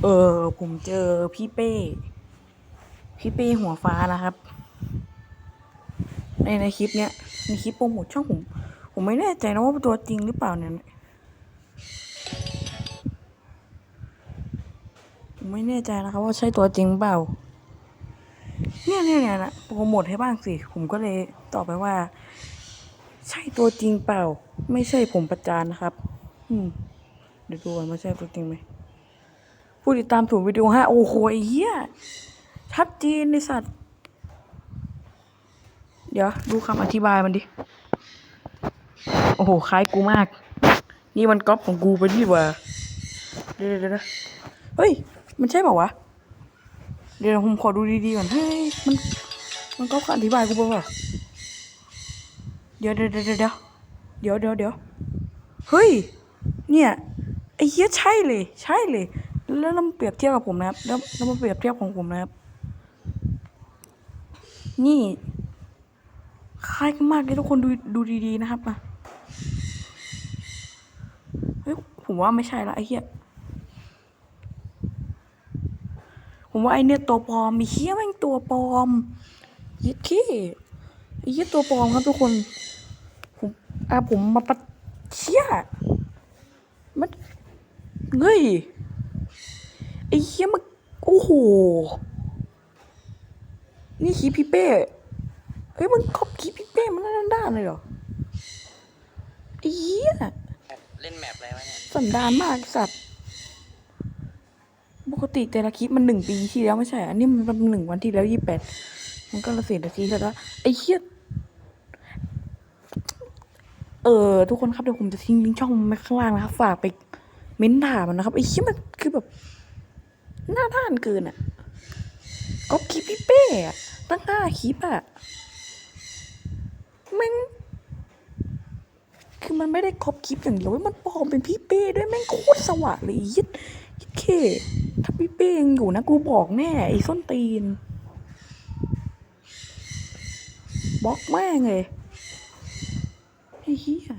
เออ ผมเจอพี่เป้ พี่เป้หัวฟ้านะครับ ในในคลิปเนี้ยในคลิปโปรโมทช่องผม ผมไม่แน่ใจนะว่าเป็นตัวจริงหรือเปล่าเนี่ยผมไม่แน่ใจนะครับ ว่าใช่ตัวจริงเปล่า เนี่ยเนี่ยเนี่ยนะโปรโมทให้บ้างสิ ผมก็เลยตอบไปว่า ใช่ตัวจริงเปล่า ไม่ใช่ผมประจานนะครับ อืมเดี๋ยวดูก่อนว่าใช่ตัวจริงไหม ผู้ติดตามถูกวิดีโอห้าโอ้โหไอ้เหี้ยชัดเจนในสัตว์ เดี๋ยว ดูคำอธิบายมันดิ โอ้โห คล้ายกูมาก นี่มันก๊อปของกูไปดีกว่า เดี๋ยวเดี๋ยวเฮ้ย มันใช่เปล่าวะ เดี๋ยวผมขอดูดีๆก่อน เฮ้ย มัน มันก๊อปคำอธิบายกูเปล่าวะเดี๋ยวเดี๋ยวเดี๋ยวเดี๋ยวเดี๋ยวเดี๋ยวเฮ้ย เนี่ย ไอ้เหี้ยใช่เลย ใช่เลย แล้วเรามาเปรียบเทียบกับผมนะครับแล้วแล้วมาเปรียบเทียบของผมนะครับ นี่คล้ายกันมากเลยทุกคนดูดูดีๆนะครับมาเฮ้ยผมว่าไม่ใช่ละไอ้เหี้ยผมว่าไอเนี่ยตัวปลอมมีเหี้ยแม่งตัวปลอมยิดขี้ไอ้เหี้ยตัวปลอมครับทุกคน ผมอะผมมาปัดเชี่ยมันเฮ้ย ไอ้เหี้ยมันโอ้โห นี่คีพี่เป้เฮ้ยมันครอบคีพี่เป้มันด้านๆเลยเหรอไอ้เหี้ยเล่นแมปอะไรวะเนี่ยสันดานมากสัตว์ ปกติแต่ละคลิปมันหนึ่งปีที่แล้วไม่ใช่อันนี้มันเป็นหนึ่งวันที่แล้วยี่แปดมันก็ละสี่นาทีแล้วไอ้เหี้ยเออทุกคนครับเดี๋ยวผมจะทิ้งลิงก์ช่องไว้ข้างล่างนะครับ ฝากไปเม้นด่ามันนะครับไอ้เหี้ยมันคือแบบ หน้าด้านเกินอะก็คลิปพี่เป้อะตั้งห้าคลิปอะแม่งคือมันไม่ได้ครบคลิปอย่างเดียวมันปลอมเป็นพี่เป้ด้วยแม่งโคตรสว่างเลยยิดยิดเคถ้าพี่เป้ยังอยู่นะกูบอกแน่ไอ้ส้นตีนบล็อกแม่งเลยไอ้เหี้ย